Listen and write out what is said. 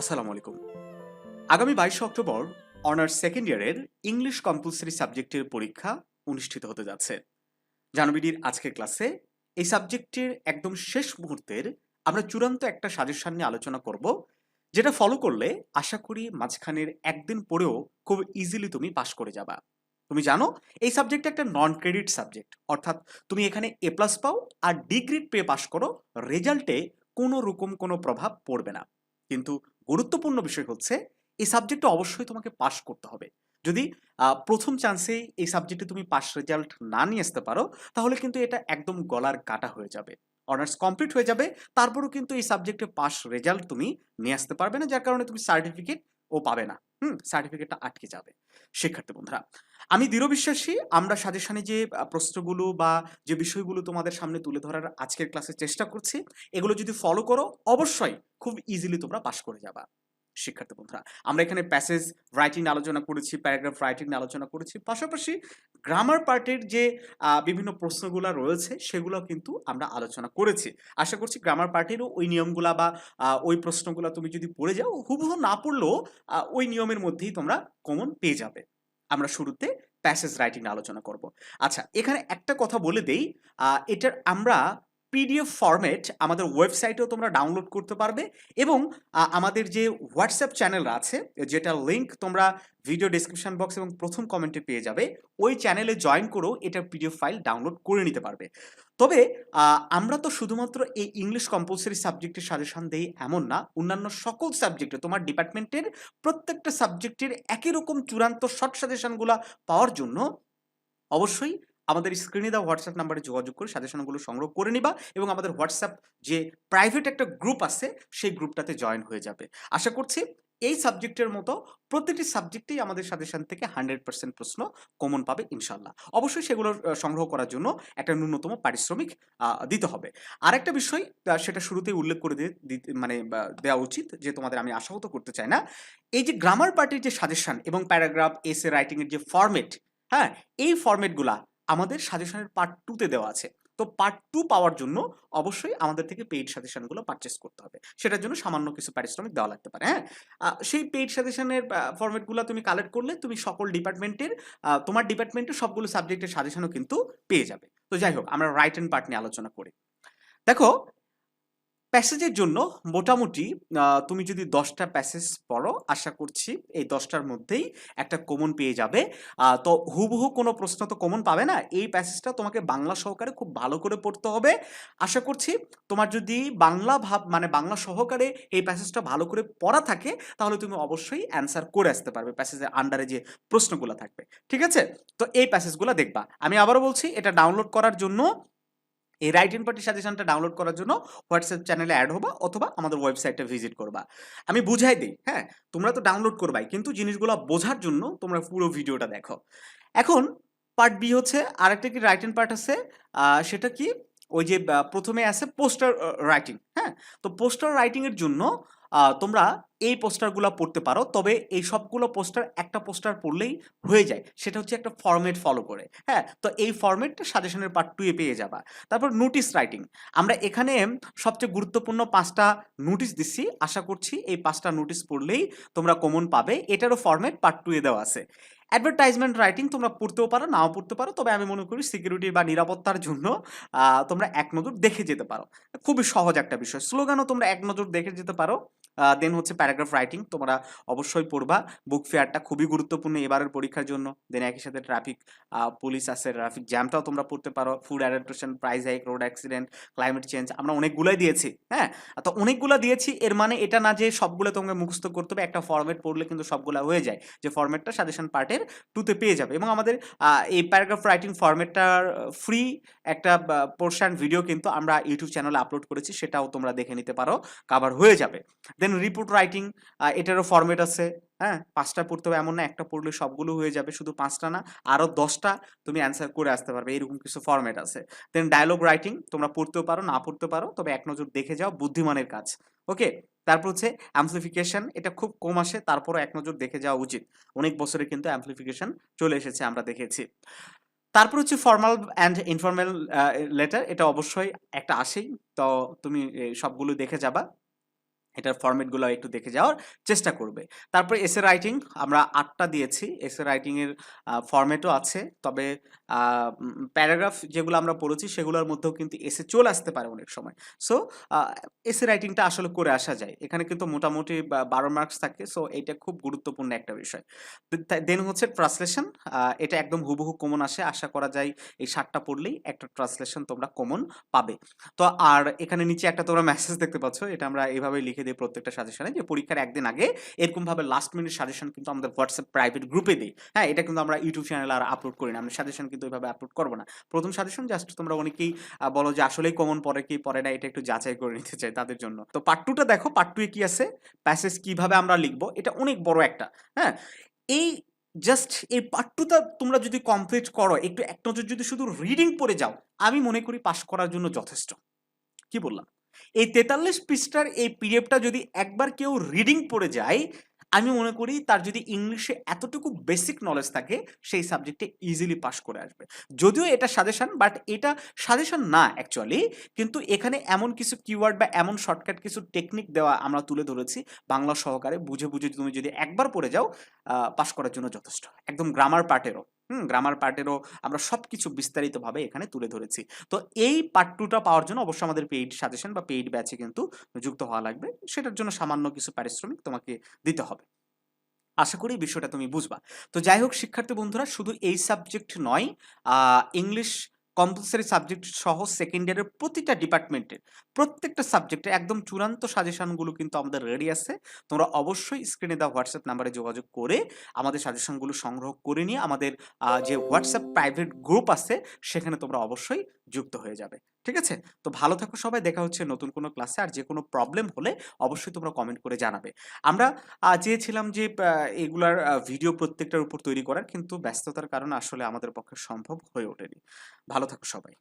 আসসালামু আলাইকুম। আগামী বাইশে অক্টোবর অনার্স সেকেন্ড ইয়ারের ইংলিশ কম্পালসারি সাবজেক্টের পরীক্ষা অনুষ্ঠিত হতে যাচ্ছে। জানুবিডির আজকের ক্লাসে এই সাবজেক্টের একদম শেষ মুহূর্তের আমরা চূড়ান্ত একটা সাজেশন নিয়ে আলোচনা করব, যেটা ফলো করলে আশা করি মাঝখানের একদিন পরেও খুব ইজিলি তুমি পাশ করে যাবা। তুমি জানো, এই সাবজেক্ট একটা নন ক্রেডিট সাবজেক্ট অর্থাৎ তুমি এখানে এ প্লাস পাও আর ডিগ্রিড পেয়ে পাশ করো রেজাল্টে কোনো রকম কোনো প্রভাব পড়বে না। কিন্তু গুরুত্বপূর্ণ বিষয় হচ্ছে, এই সাবজেক্টটা অবশ্যই তোমাকে পাশ করতে হবে। যদি প্রথম চান্সেই এই সাবজেক্টে তুমি পাস রেজাল্ট না নিয়ে আসতে পারো, তাহলে কিন্তু এটা একদম গলার কাটা হয়ে যাবে। অনার্স কমপ্লিট হয়ে যাবে, তারপরও কিন্তু এই সাবজেক্টে পাস রেজাল্ট তুমি নিয়ে আসতে পারবে না, যার কারণে তুমি সার্টিফিকেট ও পাবে না। হুম সার্টিফিকেটটা আটকে যাবে। শিক্ষার্থী বন্ধুরা আমি দৃঢ় বিশ্বাসী আমরা সাজেশনে যে প্রশ্নগুলো বা যে বিষয়গুলো তোমাদের সামনে তুলে ধরার আজকের ক্লাসে চেষ্টা করছি, এগুলো যদি ফলো করো, অবশ্যই খুব ইজিলি তোমরা পাস করে যাবা। শিক্ষার্থী বন্ধুরা, আমরা এখানে প্যাসেজ রাইটিং আলোচনা করেছি প্যারাগ্রাফ রাইটিং আলোচনা করেছি। পাশাপাশি গ্রামার পার্টের যে বিভিন্ন প্রশ্নগুলো রয়েছে, সেগুলো কিন্তু আমরা আলোচনা করেছি। আশা করছি গ্রামার পার্টিরও ওই নিয়মগুলা বা ওই প্রশ্নগুলো তুমি যদি পড়ে যাও, হুবহু না পড়লেও ওই নিয়মের মধ্যেই তোমরা কমন পেয়ে যাবে। আমরা শুরুতে প্যাসেজ রাইটিং আলোচনা করব। আচ্ছা এখানে একটা কথা বলে দেই এটার আমরা পিডিএফ ফরম্যাট আমাদের ওয়েবসাইটেও তোমরা ডাউনলোড করতে পারবে এবং আমাদের যে হোয়াটসঅ্যাপ চ্যানেল আছে যেটা লিঙ্ক তোমরা ভিডিও ডেসক্রিপশন বক্স এবং প্রথম কমেন্টে পেয়ে যাবে, ওই চ্যানেলে জয়েন করেও এটার পিডিএফ ফাইল ডাউনলোড করে নিতে পারবে। তবে আমরা তো শুধুমাত্র এই ইংলিশ কম্পালসারি সাবজেক্টের সাজেশন দেই এমন না, অন্যান্য সকল সাবজেক্টে তোমার ডিপার্টমেন্টের প্রত্যেকটা সাবজেক্টের একই রকম চূড়ান্ত শর্ট সাজেশনগুলো পাওয়ার জন্য অবশ্যই আমাদের স্ক্রিনে দেওয়া হোয়াটসঅ্যাপ নাম্বারে যোগাযোগ করে সাজেশনগুলো সংগ্রহ করে নিবা এবং আমাদের হোয়াটসঅ্যাপ যে প্রাইভেট একটা গ্রুপ আছে, সেই গ্রুপটাতে জয়েন হয়ে যাবে। আশা করছি এই সাবজেক্টের মতো প্রতিটি সাবজেক্টেই আমাদের সাজেশন থেকে হান্ড্রেড পার্সেন্ট প্রশ্ন কমন পাবে ইনশাল্লাহ অবশ্যই সেগুলো সংগ্রহ করার জন্য একটা ন্যূনতম পারিশ্রমিক দিতে হবে। আরেকটা বিষয় সেটা শুরুতেই উল্লেখ করে মানে দেওয়া উচিত যে তোমাদের আমি আশাহত করতে চাই না। এই যে গ্রামার পার্টির যে সাজেশন এবং প্যারাগ্রাফ এসে রাইটিংয়ের যে ফরম্যাট হ্যাঁ এই ফরম্যাটগুলা আমাদের সাজেশনের পার্ট টুতে দেওয়া আছে। তো পার্ট টু পাওয়ার জন্য অবশ্যই আমাদের থেকে পেইড সাজেশনগুলো পারচেস করতে হবে। সেটার জন্য সামান্য কিছু পারিশ্রমিক দেওয়া লাগতে পারে হ্যাঁ? সেই পেইড সাজেশনের ফরম্যাটগুলো তুমি কালেক্ট করলে তুমি সকল ডিপার্টমেন্টের তোমার ডিপার্টমেন্টের সবগুলো সাবজেক্টের সাজেশনও কিন্তু পেয়ে যাবে। তো যাই হোক, আমরা রাইট অ্যান্ড পার্ট নিয়ে আলোচনা করি। দেখো প্যাসেজের জন্য মোটামুটি তুমি যদি দশটা প্যাসেজ পড়ো, আশা করছি এই দশটার মধ্যেই একটা কমন পেয়ে যাবে। তো হুবহু কোনো প্রশ্ন তো কমন পাবে না। এই প্যাসেজটা তোমাকে বাংলা সহকারে খুব ভালো করে পড়তে হবে। আশা করছি তোমার যদি বাংলা ভাব মানে বাংলা সহকারে এই প্যাসেজটা ভালো করে পড়া থাকে, তাহলে তুমি অবশ্যই অ্যান্সার করে আসতে পারবে প্যাসেজের আন্ডারে যে প্রশ্নগুলো থাকবে। ঠিক আছে? তো এই প্যাসেজগুলো দেখবা। আমি আবারও বলছি, এটা ডাউনলোড করার জন্য এই রাইট ইন পার্টি সাজেশনটা ডাউনলোড করার জন্য হোয়াটসঅ্যাপ চ্যানেলে অ্যাড হবা অথবা আমাদের ওয়েবসাইটে ভিজিট করবা। আমি বুঝাই দিই হ্যাঁ? তোমরা তো ডাউনলোড করবাই, কিন্তু জিনিসগুলো বোঝার জন্য তোমরা পুরো ভিডিওটা দেখো। এখন পার্ট বি হচ্ছে আরেকটা কি রাইট ইন পার্ট আছে সেটা কি? ওই যে প্রথমে আছে পোস্টার রাইটিং হ্যাঁ? তো পোস্টার রাইটিংয়ের জন্য তোমরা এই পোস্টারগুলো পড়তে পারো, তবে এই সবগুলো পোস্টার একটা পোস্টার পড়লেই হয়ে যায়। সেটা হচ্ছে একটা ফর্মেট ফলো করে হ্যাঁ? তো এই ফর্মেটটা সাজেশনের পার্ট টুয়ে পেয়ে যাবা। তারপর নোটিস রাইটিং আমরা এখানে সবচেয়ে গুরুত্বপূর্ণ পাঁচটা নোটিশ দিচ্ছি। আশা করছি এই পাঁচটা নোটিশ পড়লেই তোমরা কমন পাবে। এটারও ফর্মেট পার্ট টুয়ে দেওয়া আছে। অ্যাডভার্টাইজমেন্ট রাইটিং তোমরা পড়তেও পারো, নাও পড়তে পারো, তবে আমি মনে করি সিকিউরিটি বা নিরাপত্তার জন্য তোমরা এক নজর দেখে যেতে পারো। খুবই সহজ একটা বিষয়। স্লোগানও তোমরা এক নজর দেখে যেতে পারো। দেন হচ্ছে প্যারাগ্রাফ রাইটিং তোমরা অবশ্যই পড়বা। বুক ফেয়ারটা খুবই গুরুত্বপূর্ণ এবারের পরীক্ষার জন্য। দেন একই সাথে ট্রাফিক পুলিশ আছে ট্রাফিক জ্যামটাও তোমরা পড়তে পারো। Food adaptation price hike road accident climate change আমরা অনেকগুলোই দিয়েছি হ্যাঁ? তো অনেকগুলো দিয়েছি, এর মানে এটা না যে সবগুলো তোমাকে মুখস্থ করতে হবে, একটা ফরম্যাট পড়লে কিন্তু সবগুলো হয়ে যায়। যে ফরম্যাটটা সাজেশন পার্টের টুতে পেয়ে যাবে এবং আমাদের এই প্যারাগ্রাফ রাইটিং ফরম্যাটটার ফ্রি একটা পোর্শন ভিডিও কিন্তু আমরা ইউটিউব চ্যানেলে আপলোড করেছি, সেটাও তোমরা দেখে নিতে পারো কাভার হয়ে যাবে। দেন রিপোর্ট রাইটিং এটারও ফরম্যাট আছে হ্যাঁ? পাঁচটা পড়তে হবে, এমন না, একটা পড়লে সবগুলো হয়ে যাবে, শুধু পাঁচটা না, আরও দশটা তুমি অ্যান্সার করে আসতে পারবে, এরকম কিছু ফরম্যাট আছে। দেন ডায়লগ রাইটিং তোমরা পড়তেও পারো, না পড়তে পারো, তবে এক নজর দেখে যাও, বুদ্ধিমানের কাজ ওকে তারপর হচ্ছে অ্যাম্পলিফিকেশন এটা খুব কম আসে, তারপরও এক নজর দেখে যাওয়া উচিত। অনেক বছরে কিন্তু অ্যাম্পলিফিকেশন চলে এসেছে, আমরা দেখেছি। তারপর হচ্ছে ফর্মাল অ্যান্ড ইনফর্মাল লেটার এটা অবশ্যই একটা আসেই, তো তুমি সবগুলো দেখে যাবা। এটার ফরম্যাটগুলো একটু দেখে যাওয়ার চেষ্টা করবে। তারপরে এসে রাইটিং আমরা আটটা দিয়েছি। এসে রাইটিংয়ের ফরম্যাটও আছে। তবে প্যারাগ্রাফ যেগুলো আমরা পড়েছি সেগুলোর মধ্যেও কিন্তু এসে চলে আসতে পারে অনেক সময়। সো এসে রাইটিংটা আসলে করে আসা যায়। এখানে কিন্তু মোটামুটি বারো মার্কস থাকে। সো এটা খুব গুরুত্বপূর্ণ একটা বিষয়। দেন হচ্ছে ট্রান্সলেশন এটা একদম হুবহু কমন আসে। আশা করা যায় এই সাতটা পড়লেই একটা ট্রান্সলেশন তোমরা কমন পাবে। তো, আর এখানে নিচে একটা তোমরা মেসেজ দেখতে পাচ্ছ। এটা আমরা এইভাবে লিখে দিই প্রত্যেকটা সাজেশনে যে পরীক্ষার একদিন আগে এরকম ভাবে লাস্ট মিনিট সাজেশন কিন্তু আমাদের হোয়াটসঅ্যাপ প্রাইভেট গ্রুপে দিই। হ্যাঁ এটা কিন্তু আমরা ইউটিউব চ্যানেলে আর আপলোড করি না। আমরা সাজেশন কিন্তু ওইভাবে আপলোড করব না। প্রথম সাজেশন জাস্ট তোমরা অনেকেই বলো যে আসলেই কমন পড়ে কি পড়ে না, এটা একটু যাচাই করে নিতে চাই তাদের জন্য। তো পার্ট টুটা দেখো পার্ট টু এ কি আছে? প্যাসেজ কীভাবে আমরা লিখব? এটা অনেক বড় একটা হ্যাঁ? এই জাস্ট এই পার্ট টুটা তোমরা যদি কমপ্লিট করো, একটু এক নজর যদি শুধু রিডিং পড়ে যাও, আমি মনে করি পাশ করার জন্য যথেষ্ট। কি বললাম? এই তেতাল্লিশ পৃষ্ঠার এই পিডিএফটা যদি একবার কেউ রিডিং পড়ে যায়, আমি মনে করি তার যদি ইংলিশে এতটুকু বেসিক নলেজ থাকে, সেই সাবজেক্টে ইজিলি পাস করে আসবে। যদিও এটা সাজেশন বাট এটা সাজেশন না অ্যাকচুয়ালি কিন্তু এখানে এমন কিছু কিওয়ার্ড বা এমন শর্টকাট কিছু টেকনিক দেওয়া আমরা তুলে ধরেছি। বাংলা সহকারে বুঝে বুঝে তুমি যদি একবার পড়ে যাও পাস করার জন্য যথেষ্ট। একদম গ্রামার পার্টেরও হুম গ্রামার পার্টেরও আমরা সব কিছু বিস্তারিতভাবে এখানে তুলে ধরেছি। তো এই পার্ট টুটা পাওয়ার জন্য অবশ্যই আমাদের পেইড সাজেশন বা পেইড ব্যাচে কিন্তু যুক্ত হওয়া লাগবে। সেটার জন্য সামান্য কিছু পারিশ্রমিক তোমাকে দিতে হবে। আশা করি বিষয়টা তুমি বুঝবা। তো যাই হোক, শিক্ষার্থী বন্ধুরা, শুধু এই সাবজেক্ট নয় ইংলিশ কম্পালসারি সাবজেক্ট সহ সেকেন্ড ইয়ারের প্রতিটা ডিপার্টমেন্টের প্রত্যেকটা সাবজেক্টে একদম চূড়ান্ত সাজেশনগুলো কিন্তু আমাদের রেডি আছে। তোমরা অবশ্যই স্ক্রিনে দেওয়া হোয়াটসঅ্যাপ নাম্বারে যোগাযোগ করে আমাদের সাজেশনগুলো সংগ্রহ করে নিয়ে আমাদের যে হোয়াটসঅ্যাপ প্রাইভেট গ্রুপ আছে, সেখানে তোমরা অবশ্যই যুক্ত হয়ে যাবে। ঠিক আছে? তো ভালো থাকো সবাই, দেখা হচ্ছে নতুন কোনো ক্লাসে আর যে কোনো প্রবলেম হলে অবশ্যই তোমরা কমেন্ট করে জানাবে। আমরা চেয়েছিলাম যে এগুলার ভিডিও প্রত্যেকটার উপর তৈরি করার, কিন্তু ব্যস্ততার কারণে আসলে আমাদের পক্ষে সম্ভব হয়ে ওঠেনি। ভালো থাকো সবাই।